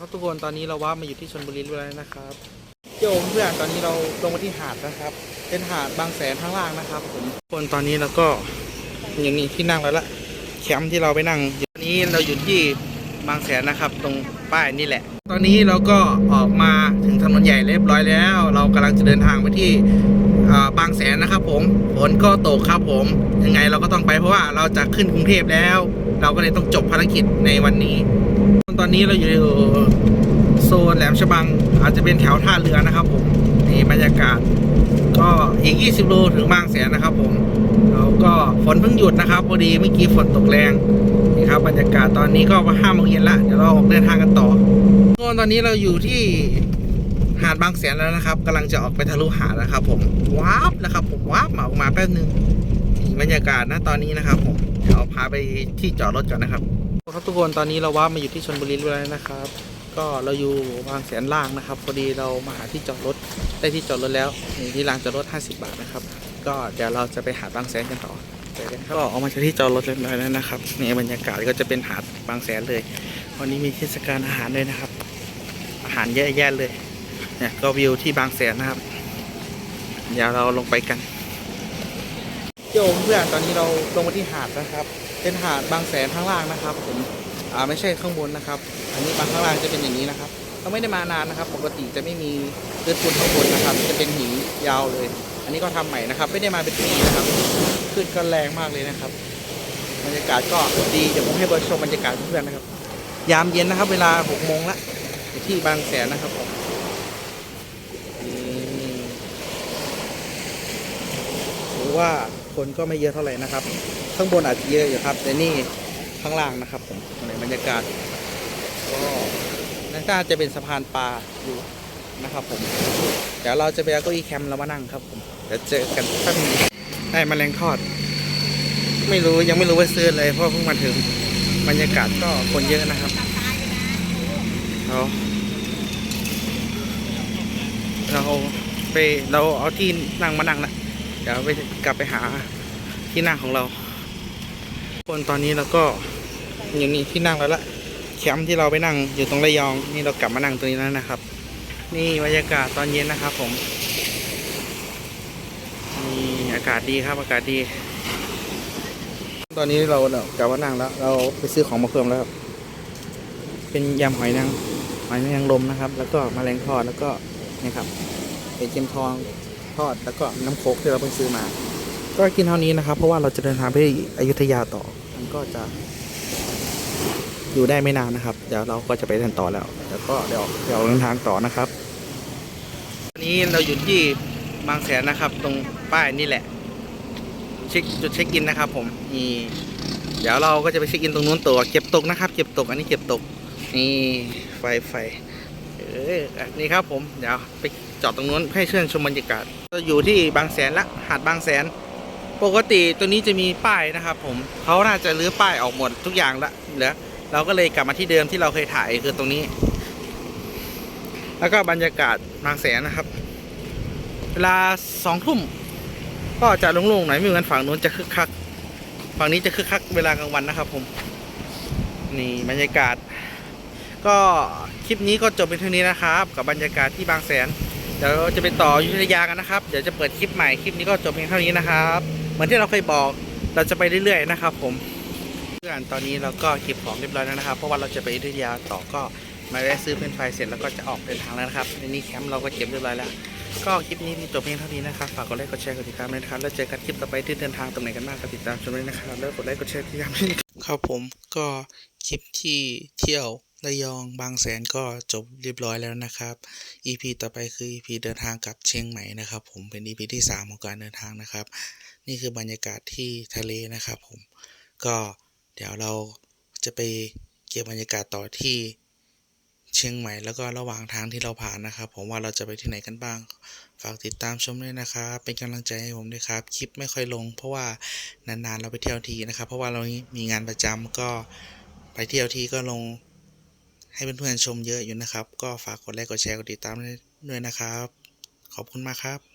ครับทุกคนตอนนี้เราว่ามาอยู่ที่ชลบุรีแล้วนะครับโยมเพื่อนตอนนี้เราลงมาที่หาดนะครับ เป็นหาดบางแสนข้างล่างนะครับผมคนตอนนี้เราก็อย่างนี้ที่นั่งแล้วละแคมป์ที่เราไปนั่งอยู่ตอนนี้เราอยู่ที่บางแสนนะครับ ตรงป้ายนี่แหละ ตอนนี้เราก็ออกมาถึงถนนใหญ่เรียบร้อยแล้ว เรากำลังจะเดินทางไปที่บางแสนนะครับ ผมฝนก็ตกครับผมยังไงเราก็ต้องไปเพราะว่าเราจะขึ้นกรุงเทพแล้ว เราก็เลยต้องจบภารกิจในวันนี้ ตอนนี้เราอยู่โซนแหลมฉบัง อาจจะเป็นแถวท่าเรือนะครับผมนี่บรรยากาศ ก็อีก 20 โลถึงบางแสนนะครับผมเราก็ฝนเพิ่งหยุดนะครับพอดีเมื่อกี้ฝนตกแรงนี่ครับบรรยากาศตอนนี้ก็ห้าโมงเย็นละเดี๋ยวเราออกเดินทางกันต่อก็ตอนนี้เราอยู่ที่หาดบางแสนแล้วนะครับกำลังจะออกไปทะลุหาดแล้วครับ ผมว้าบแล้วครับผมว้าบมาออกมาแป๊บนึงนี่บรรยากาศนะตอนนี้นะครับ ผมเดี๋ยวพาไปที่จอดรถก่อนนะครับ ครับทุกคนตอนนี้เราว่ามาอยู่ที่ชลบุรีรู้แล้วนะครับ ก็เราอยู่บางแสนล่างนะครับ พอดีเรามาหาที่จอดรถได้ที่จอดรถแล้วนี่ที่ลานจอดรถ 50 บาทนะครับ ก็เดี๋ยวเราจะไปหาบางแสนกันต่อไปกันครับก็ออกมาจากที่จอดรถเรียบร้อยแล้วนะครับนี่บรรยากาศก็จะเป็นหาดบางแสนเลย วันนี้มีเทศกาลอาหารด้วยนะครับ อาหารเยอะแยะเลยเนี่ยก็วิวที่บางแสนนะครับเดี๋ยวเราลงไปกันโยมเพื่อนตอนนี้เราลงมาที่หาดนะครับ เป็นหาดบางแสนข้างล่างนะครับ ผมอ่าไม่ใช่ข้างบนนะครับ อันนี้บางข้างล่างจะเป็นอย่างนี้นะครับเราไม่ได้มานานนะครับ ปกติจะไม่มีเลือดปูนข้างบนนะครับ จะเป็นหินยาวเลย อันนี้ก็ทำใหม่นะครับ ไม่ได้มาเป็นปีนะครับขึ้นก็แรงมากเลยนะครับบรรยากาศก็ดีเดี๋ยวผมให้เบอร์ชมบรรยากาศเพื่อนๆนะครับ ยามเย็นนะครับ เวลาหกโมงละที่บางแสนนะครับผมถือว่าคนก็ไม่เยอะเท่าไหร่นะครับ ข้างบนอาจจะเยอะอยู่ครับ แต่นี่ข้างล่างนะครับผมในบรรยากาศก็น่าจะเป็นสะพานปลาอยู่นะครับผมเดี๋ยวเราจะไปเอาเก้าอี้แคมป์แล้วมานั่งครับผมเดี๋ยวเจอกันแป๊บนึงได้แมลงทอด ไม่รู้ยังไม่รู้ว่าซื้ออะไรเพราะเพิ่งมาถึงบรรยากาศก็คนเยอะนะครับเราเราไปเราเอาที่นั่งมานั่งละเดี๋ยวไปกลับไปหาที่นั่งของเรา คนตอนนี้เราก็อยู่นี่ที่นั่งแล้วละแคมป์ที่เราไปนั่งอยู่ตรงระยองนี่เรากลับมานั่งตรงนี้แล้วนะครับ นี่บรรยากาศตอนเย็นนะครับ ผมนี่อากาศดีครับอากาศดี ตอนนี้เราเนี่ยกลับมานั่งแล้ว เราไปซื้อของมาเพิ่มแล้วครับ เป็นยำหอยนางหอยนางรมนะครับ แล้วก็มแมลงทอดแล้วก็นี่ครับเป็นเจมทองทอดแล้วก็น้ำโคกที่เราเพิ่งซื้อมา ก็กินเท่านี้นะครับ เพราะว่าเราจะเดินทางไปอยุธยาต่อ มันก็จะ อยู่ได้ไม่นานนะครับ เดี๋ยวเราก็จะไปเดินต่อแล้วแล้วก็เดี๋ยวเดี๋ยวเดินทางต่อนะครับวันนี้เราอยู่ที่บางแสนนะครับ ตรงป้ายนี่แหละ เช็คจุดเช็คอินนะครับ ผมนี่เดี๋ยวเราก็จะไปเช็คอินตรงนู้นตัวเก็บตกนะครับ เก็บตกอันนี้เก็บตกนี่ไฟไฟเออนี่ครับผมเดี๋ยวไปจอดตรงนู้นให้เชิญชมบรรยากาศเราอยู่ที่บางแสนละหาดบางแสน ปกติตัวนี้จะมีป้ายนะครับ ผมเขาน่าจะรื้อป้ายออกหมดทุกอย่างละเหลือเราก็เลยกลับมาที่เดิมที่เราเคยถ่ายคือตรงนี้ แล้วก็บรรยากาศบางแสนนะครับ เวลาสองทุ่มก็จะโล่งๆหน่อยไม่เหมือนฝั่งนู้นจะคึกคัก ฝั่งนี้จะคึกคักเวลากลางวันนะครับ ผม นี่บรรยากาศ ก็คลิปนี้ก็จบเป็นเท่านี้นะครับ กับบรรยากาศที่บางแสนเดี๋ยวจะไปต่อยุทธยากันนะครับ เดี๋ยวจะเปิดคลิปใหม่ คลิปนี้ก็จบเพียงเท่านี้นะครับ เหมือนที่เราเคยบอกเราจะไปเรื่อยๆนะครับ ผมเพื่อนตอนนี้เราก็เก็บของเรียบร้อยแล้วนะครับ เพราะว่าเราจะไปอยุธยาต่อก็มาแวะซื้อเป็นไฟเสร็จแล้วก็จะออกเดินทางแล้วนะครับในนี้แคมป์เราก็เก็บเรียบร้อยแล้ว ก็คลิปนี้จบเพียงเท่านี้นะครับฝากกดไลค์กดแชร์กดติดตามด้วยนะครับแล้วเจอกันคลิปต่อไปที่เดินทางตรงไหนกันบ้างก็ติดตามชมด้วยนะครับแล้วกดไลค์กดแชร์ที่ย้ำครับผมก็คลิปที่เที่ยวระยองบางแสนก็จบเรียบร้อยแล้วนะครับ EP ต่อไปคือ EP เดินทางกลับเชียงใหม่นะครับ ผมเป็น EP ที่สามของการเดินทางนะครับ นี่คือบรรยากาศที่ทะเลนะครับผม ก็เดี๋ยวเราจะไปเก็บบรรยากาศต่อที่เชียงใหม่แล้วก็ระหว่างทางที่เราผ่านนะครับ ผมว่าเราจะไปที่ไหนกันบ้าง ฝากติดตามชมด้วยนะครับ เป็นกำลังใจให้ผมด้วยครับ คลิปไม่ค่อยลง เพราะว่านานๆเราไปเที่ยวทีนะครับ เพราะว่าเรามีงานประจำก็ไปเที่ยวทีก็ลง ให้เพื่อนๆชมเยอะอยู่นะครับ ก็ฝากกดไลค์กดแชร์กดติดตามด้วยนะครับ ขอบคุณมากครับ